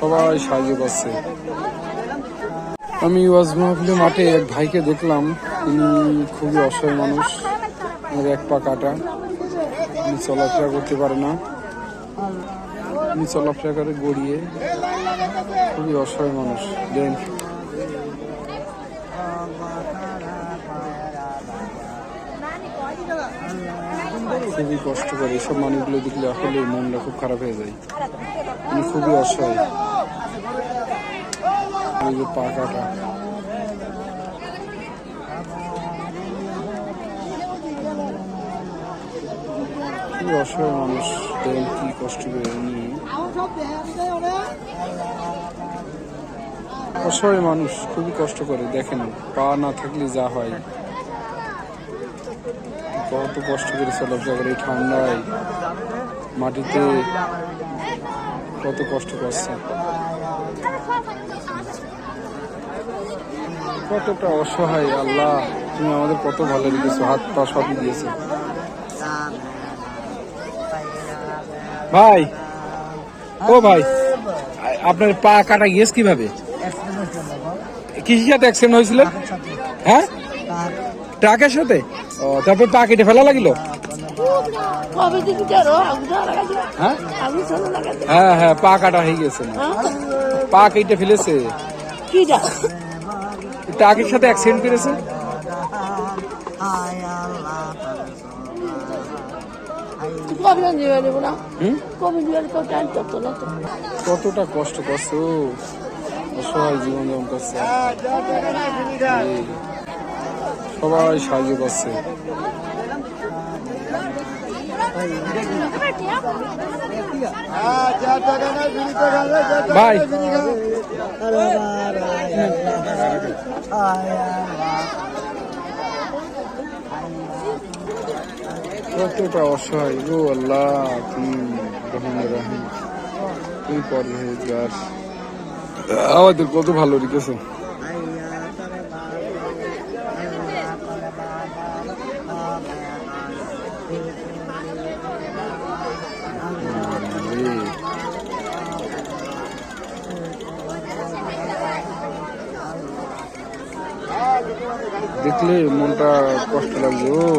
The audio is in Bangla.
সবাই সাহায্য করছে আমি ওয়াজ মাহফিলে মাঠে এক ভাইকে দেখলাম। তিনি খুবই অসহায় মানুষ। ওনার এক পা কাটা। উনি চলাফেরা করতে পারে না। উনি চলাফেরা করে গড়িয়ে। খুবই অসহায় মানুষ। দেন। খুবই কষ্ট করে এসব মানুষগুলো দেখলে আসলে মনটা খুব খারাপ হয়ে যায়। উনি খুবই অসহায়। এই যে পা কাটা খুবই অসহায় মানুষ কি কষ্ট করে উনি অসহায় মানুষ, খুবই কষ্ট করে, দেখেন, পা না থাকলে যা হয়। কত কষ্ট করে চলাফেরা এই ঠান্ডায় মাটিতে কত কষ্ট করছে। কতটা অসহায় আল্লাহ তুমি আমাদের কত ভালো রেখেছো হাত পা সবই দিয়েছ। ভাই ও ভাই আপনার পা কাটা গিয়েছে কীভাবে? কিসের সাথে অ্যাক্সিডেন্ট হয়েছিল? হ্যাঁ? ট্রাকের সাথে? ও তারপর পা কেটে ফেলা লাগিল? হ্যাঁ? হ্যাঁ হ্যাঁ পা কাটা হয়ে গেছে। পা কেটে ফেলেছে? ট্রাকের সাথে অ্যাক্সিডেন্ট করেছে? কতটা কষ্ট করছে? অসহায় জীবন যাপন করছে। সবাই সাহায্য করছে ভাই। কতটা অসহায়। গো আল্লাহ তুমি রহমান রাহিম। তুই পরহেজগার আমাদের কত ভালো রেখেছো দেখলে মনটা কষ্ট লাগবে ও।